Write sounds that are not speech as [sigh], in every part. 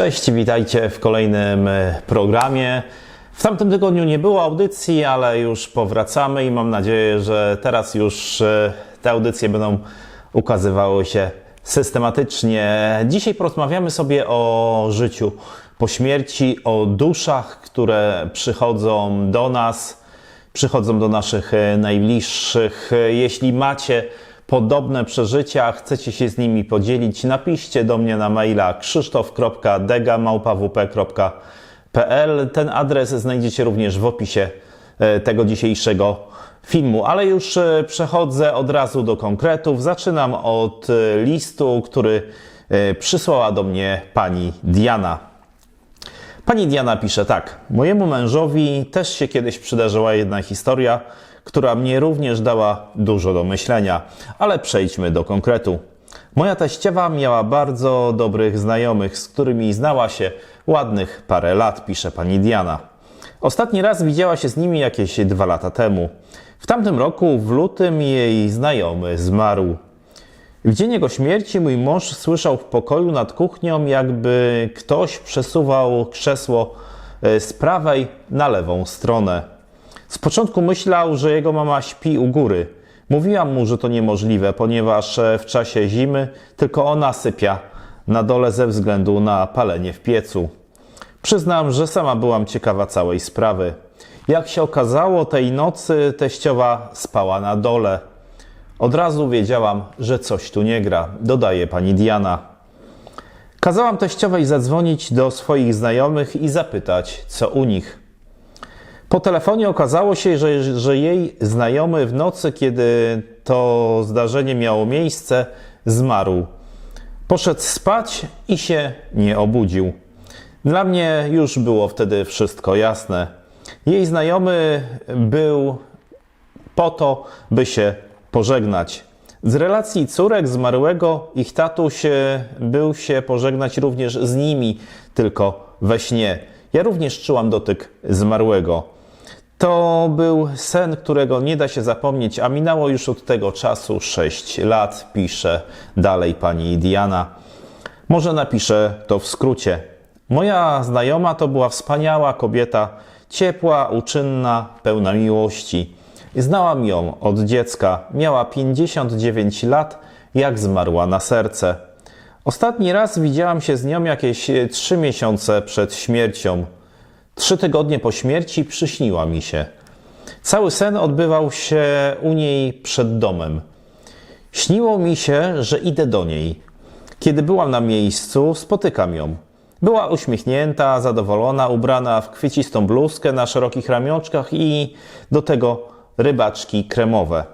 Cześć, witajcie w kolejnym e, programie. W tamtym tygodniu nie było audycji, ale już powracamy i mam nadzieję, że teraz już e, te audycje będą ukazywały się systematycznie. Dzisiaj porozmawiamy sobie o życiu po śmierci, o duszach, które przychodzą do nas, przychodzą do naszych e, najbliższych. Jeśli macie podobne przeżycia, chcecie się z nimi podzielić, napiszcie do mnie na maila krzysztof.dega.małpawp.pl. Ten adres znajdziecie również w opisie e, tego dzisiejszego filmu. Ale już e, przechodzę od razu do konkretów. Zaczynam od e, listu, który przysłała do mnie pani Diana. Pani Diana pisze tak. Mojemu mężowi też się kiedyś przydarzyła jedna historia, która mnie również dała dużo do myślenia, ale przejdźmy do konkretu. Moja teściowa miała bardzo dobrych znajomych, z którymi znała się ładnych parę lat, pisze pani Diana. Ostatni raz widziała się z nimi jakieś dwa lata temu. W tamtym roku, w lutym, jej znajomy zmarł. W dzień jego śmierci mój mąż słyszał w pokoju nad kuchnią, jakby ktoś przesuwał krzesło e, z prawej na lewą stronę. Z początku myślał, że jego mama śpi u góry. Mówiłam mu, że to niemożliwe, ponieważ e, w czasie zimy tylko ona sypia na dole ze względu na palenie w piecu. Przyznam, że sama byłam ciekawa całej sprawy. Jak się okazało, tej nocy teściowa spała na dole. Od razu wiedziałam, że coś tu nie gra, dodaje pani Diana. Kazałam teściowej zadzwonić do swoich znajomych i zapytać, co u nich. Po telefonie okazało się, że, że jej znajomy w nocy, kiedy to zdarzenie miało miejsce, zmarł. Poszedł spać i się nie obudził. Dla mnie już było wtedy wszystko jasne. Jej znajomy był po to, by się pożegnać. Z relacji córek zmarłego ich tatuś e, był się pożegnać również z nimi, tylko we śnie. Ja również czułam dotyk zmarłego. To był sen, którego nie da się zapomnieć, a minęło już od tego czasu 6 lat, pisze dalej pani Diana. Może napiszę to w skrócie. Moja znajoma to była wspaniała kobieta, ciepła, uczynna, pełna miłości. Znałam ją od dziecka. Miała 59 lat, jak zmarła na serce. Ostatni raz widziałam się z nią jakieś 3 miesiące przed śmiercią. Trzy tygodnie po śmierci przyśniła mi się. Cały sen odbywał się u niej przed domem. Śniło mi się, że idę do niej. Kiedy byłam na miejscu, spotykam ją. Była uśmiechnięta, zadowolona, ubrana w kwiecistą bluzkę na szerokich ramionczkach i do tego rybaczki kremowe.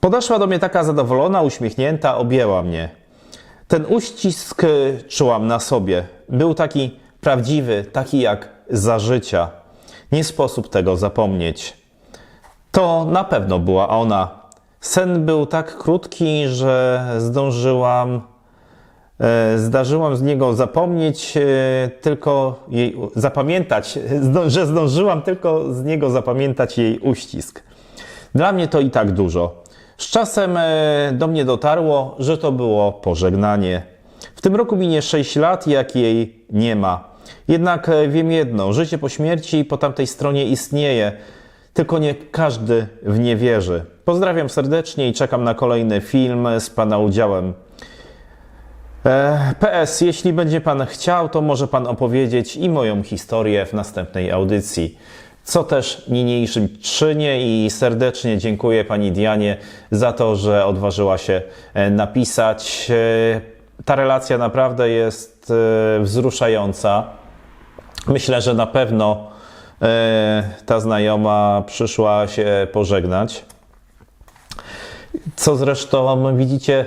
Podeszła do mnie taka zadowolona, uśmiechnięta, objęła mnie. Ten uścisk czułam na sobie. Był taki prawdziwy, taki jak za życia. Nie sposób tego zapomnieć. To na pewno była ona. Sen był tak krótki, że zdążyłam, e, zdarzyłam z niego zapomnieć, e, tylko jej, zapamiętać, [laughs] że zdążyłam tylko z niego zapamiętać jej uścisk. Dla mnie to i tak dużo. Z czasem e, do mnie dotarło, że to było pożegnanie. W tym roku minie 6 lat, jak jej nie ma. Jednak e, wiem jedno: życie po śmierci po tamtej stronie istnieje, tylko nie każdy w nie wierzy. Pozdrawiam serdecznie i czekam na kolejny film z Pana udziałem. E, PS, jeśli będzie Pan chciał, to może Pan opowiedzieć i moją historię w następnej audycji. Co też niniejszym czynię i serdecznie dziękuję Pani Dianie za to, że odważyła się e, napisać. Ta relacja naprawdę jest e, wzruszająca. Myślę, że na pewno e, ta znajoma przyszła się pożegnać. Co zresztą widzicie,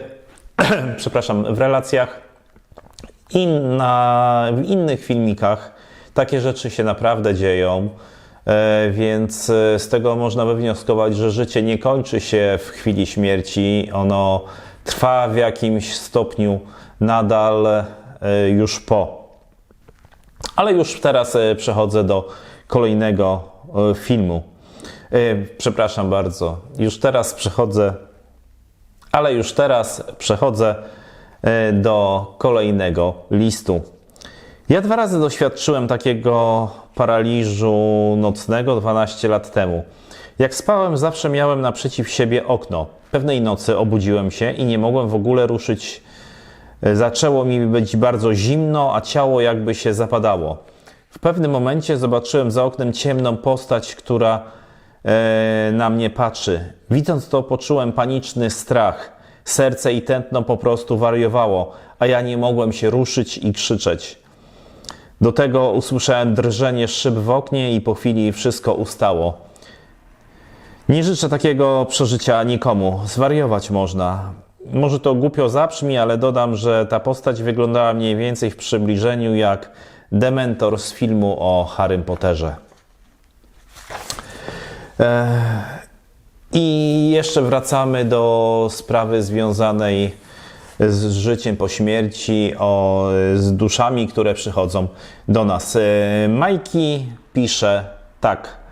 [clears throat] przepraszam, w relacjach inna, w innych filmikach takie rzeczy się naprawdę dzieją, e, więc z tego można wywnioskować, że życie nie kończy się w chwili śmierci, ono trwa w jakimś stopniu nadal e, już po. Ale już teraz e, przechodzę do kolejnego e, filmu. Przepraszam bardzo, już teraz przechodzę ale już teraz przechodzę do kolejnego listu. Ja dwa razy doświadczyłem takiego paraliżu nocnego 12 lat temu. Jak spałem, zawsze miałem naprzeciw siebie okno. Pewnej nocy obudziłem się i nie mogłem w ogóle ruszyć. Zaczęło mi być bardzo zimno, a ciało jakby się zapadało. W pewnym momencie zobaczyłem za oknem ciemną postać, która e, na mnie patrzy. Widząc to, poczułem paniczny strach. Serce i tętno po prostu wariowało, a ja nie mogłem się ruszyć i krzyczeć. Do tego usłyszałem drżenie szyb w oknie i po chwili wszystko ustało. Nie życzę takiego przeżycia nikomu. Zwariować można. Może to głupio zabrzmi, ale dodam, że ta postać wyglądała mniej więcej w przybliżeniu jak Dementor z filmu o Harrym Potterze. Eee, I jeszcze wracamy do sprawy związanej z życiem po śmierci, o, z duszami, które przychodzą do nas. Eee, Majki pisze tak.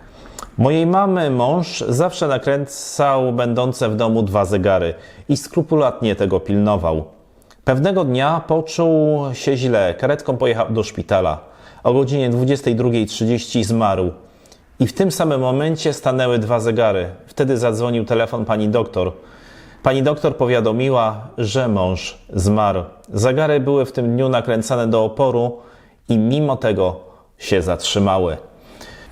Mojej mamy mąż zawsze nakręcał będące w domu dwa zegary i skrupulatnie tego pilnował. Pewnego dnia poczuł się źle, karetką pojechał do szpitala. O godzinie 22.30 zmarł. I w tym samym momencie stanęły dwa zegary. Wtedy zadzwonił telefon pani doktor. Pani doktor powiadomiła, że mąż zmarł. Zegary były w tym dniu nakręcane do oporu i mimo tego się zatrzymały.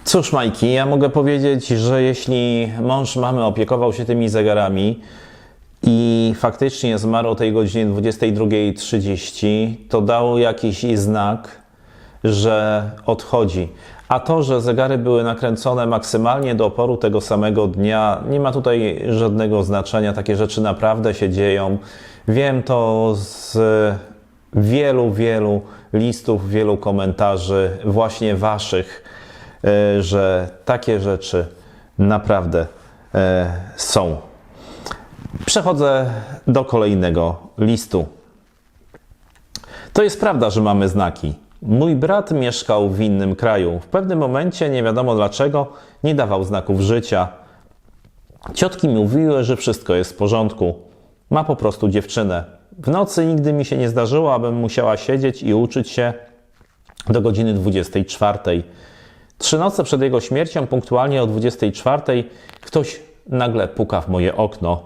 Cóż, Majki, ja mogę powiedzieć, że jeśli mąż mamy opiekował się tymi zegarami i faktycznie zmarł o tej godzinie 22.30, to dał jakiś znak, że odchodzi. A to, że zegary były nakręcone maksymalnie do oporu tego samego dnia, nie ma tutaj żadnego znaczenia. Takie rzeczy naprawdę się dzieją. Wiem to z wielu, wielu listów, wielu komentarzy, właśnie Waszych, że takie rzeczy naprawdę e, są. Przechodzę do kolejnego listu. To jest prawda, że mamy znaki. Mój brat mieszkał w innym kraju. W pewnym momencie, nie wiadomo dlaczego, nie dawał znaków życia. Ciotki mówiły, że wszystko jest w porządku. Ma po prostu dziewczynę. W nocy nigdy mi się nie zdarzyło, abym musiała siedzieć i uczyć się do godziny 24. Trzy noce przed jego śmiercią, punktualnie o 24, ktoś nagle puka w moje okno.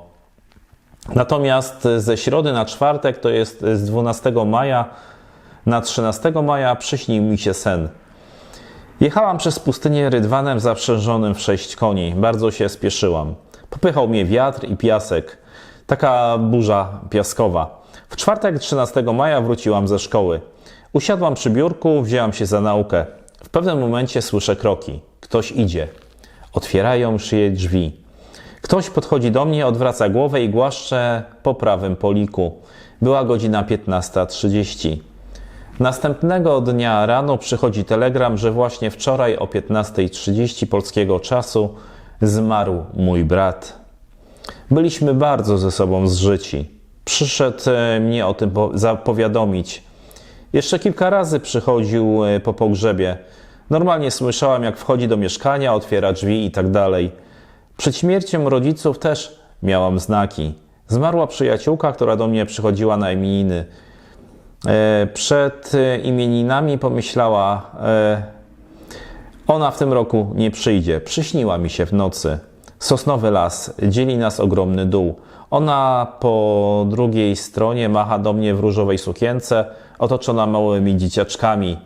Natomiast ze środy na czwartek, to jest z 12 maja na 13 maja, przyśnił mi się sen. Jechałam przez pustynię rydwanem zaprzężonym w sześć koni. Bardzo się spieszyłam. Popychał mnie wiatr i piasek. Taka burza piaskowa. W czwartek 13 maja wróciłam ze szkoły. Usiadłam przy biurku, wzięłam się za naukę. W pewnym momencie słyszę kroki. Ktoś idzie. Otwierają szyję drzwi. Ktoś podchodzi do mnie, odwraca głowę i głaszcze po prawym poliku. Była godzina 15.30. Następnego dnia rano przychodzi telegram, że właśnie wczoraj o 15.30 polskiego czasu zmarł mój brat. Byliśmy bardzo ze sobą zżyci. Przyszedł e, mnie o tym zapowiadomić. Jeszcze kilka razy przychodził e, po pogrzebie. Normalnie słyszałam, jak wchodzi do mieszkania, otwiera drzwi i tak dalej. Przed śmiercią rodziców też miałam znaki. Zmarła przyjaciółka, która do mnie przychodziła na imieniny. E, przed imieninami pomyślała, e, ona w tym roku nie przyjdzie. Przyśniła mi się w nocy. Sosnowy las, dzieli nas ogromny dół. Ona po drugiej stronie macha do mnie w różowej sukience, otoczona małymi dzieciaczkami,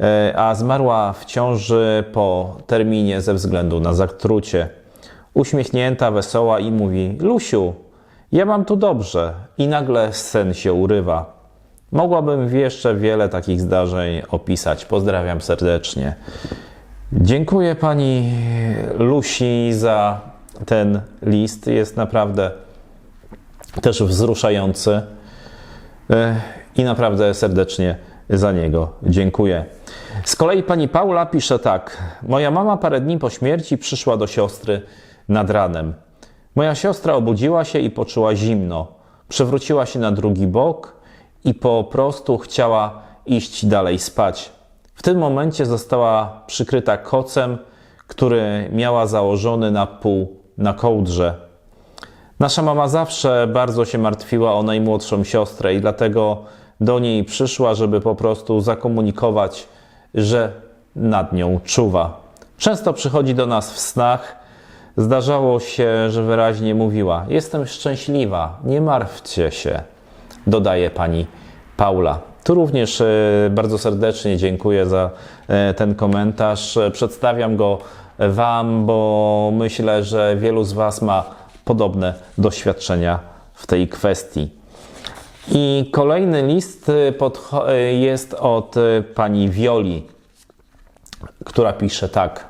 e, a zmarła w ciąży po terminie ze względu na zatrucie. Uśmiechnięta, wesoła i mówi: Lusiu, ja mam tu dobrze. I nagle sen się urywa. Mogłabym jeszcze wiele takich zdarzeń opisać. Pozdrawiam serdecznie. Dziękuję pani Lusi za ten list. Jest naprawdę też wzruszający e, i naprawdę serdecznie za niego dziękuję. Z kolei pani Paula pisze tak. Moja mama parę dni po śmierci przyszła do siostry nad ranem. Moja siostra obudziła się i poczuła zimno. Przewróciła się na drugi bok i po prostu chciała iść dalej spać. W tym momencie została przykryta kocem, który miała założony na pół na kołdrze. Nasza mama zawsze bardzo się martwiła o najmłodszą siostrę i dlatego do niej przyszła, żeby po prostu zakomunikować, że nad nią czuwa. Często przychodzi do nas w snach. Zdarzało się, że wyraźnie mówiła: Jestem szczęśliwa, nie martwcie się, dodaje pani Paula. Tu również e, bardzo serdecznie dziękuję za e, ten komentarz. E, Przedstawiam go Wam, bo myślę, że wielu z Was ma podobne doświadczenia w tej kwestii. I kolejny list jest od pani Wioli, która pisze tak.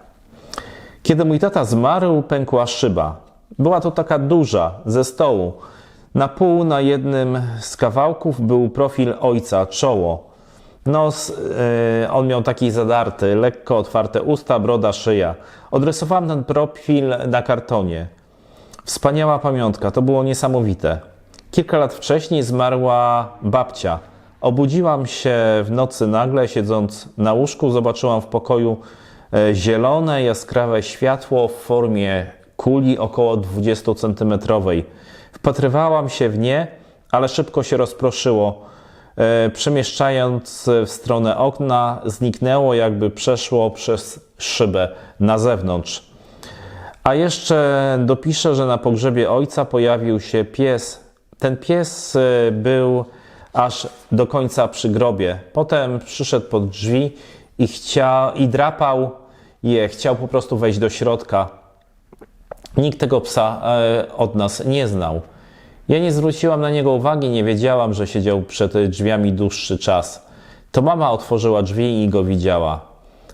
Kiedy mój tata zmarł, pękła szyba. Była to taka duża, ze stołu. Na pół na jednym z kawałków był profil ojca, czoło. Nos, yy, on miał taki zadarty, lekko otwarte usta, broda, szyja. Odrysowałem ten profil na kartonie. Wspaniała pamiątka, to było niesamowite. Kilka lat wcześniej zmarła babcia. Obudziłam się w nocy nagle, siedząc na łóżku, zobaczyłam w pokoju e, zielone, jaskrawe światło w formie kuli około 20 cm. Wpatrywałam się w nie, ale szybko się rozproszyło. E, Przemieszczając w stronę okna, zniknęło, jakby przeszło przez szybę na zewnątrz. A jeszcze dopiszę, że na pogrzebie ojca pojawił się pies. Ten pies y, był aż do końca przy grobie. Potem przyszedł pod drzwi i, chciał, i drapał je, chciał po prostu wejść do środka. Nikt tego psa e, od nas nie znał. Ja nie zwróciłam na niego uwagi, nie wiedziałam, że siedział przed drzwiami dłuższy czas. To mama otworzyła drzwi i go widziała.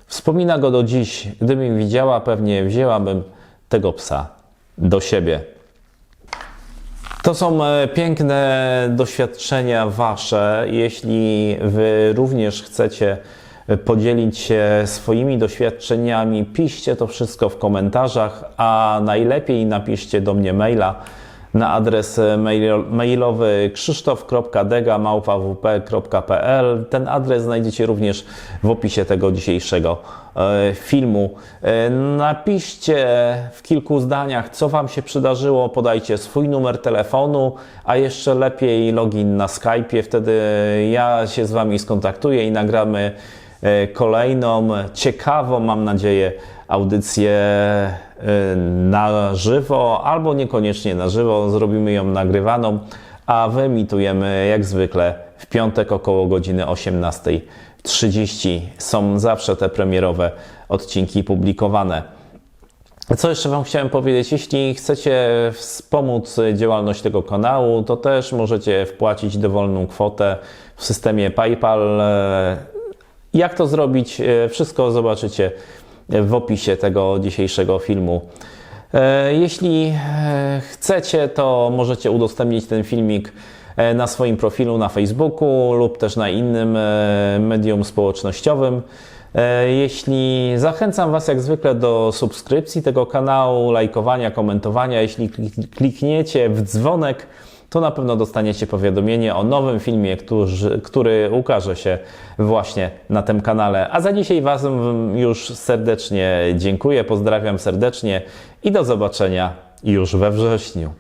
Wspomina go do dziś. Gdybym widziała, pewnie wzięłabym tego psa do siebie. To są e, piękne doświadczenia Wasze. Jeśli Wy również chcecie podzielić się swoimi doświadczeniami, piszcie to wszystko w komentarzach, a najlepiej napiszcie do mnie maila na adres mail- mailowy krzysztof.dega.małpawp.pl. Ten adres znajdziecie również w opisie tego dzisiejszego e, filmu. E, Napiszcie w kilku zdaniach, co Wam się przydarzyło, podajcie swój numer telefonu, a jeszcze lepiej login na Skype'ie. Wtedy ja się z Wami skontaktuję i nagramy kolejną, ciekawą, mam nadzieję, audycję e, na żywo, albo niekoniecznie na żywo, zrobimy ją nagrywaną, a wyemitujemy jak zwykle w piątek około godziny 18.30. Są zawsze te premierowe odcinki publikowane. Co jeszcze Wam chciałem powiedzieć? Jeśli chcecie wspomóc działalność tego kanału, to też możecie wpłacić dowolną kwotę w systemie PayPal. Jak to zrobić? E, Wszystko zobaczycie w opisie tego dzisiejszego filmu. E, Jeśli e, chcecie, to możecie udostępnić ten filmik na swoim profilu na Facebooku lub też na innym medium społecznościowym. Jeśli zachęcam Was jak zwykle do subskrypcji tego kanału, lajkowania, komentowania, jeśli klik- klikniecie w dzwonek, to na pewno dostaniecie powiadomienie o nowym filmie, który, który ukaże się właśnie na tym kanale. A za dzisiaj Was już serdecznie dziękuję, pozdrawiam serdecznie i do zobaczenia już we wrześniu.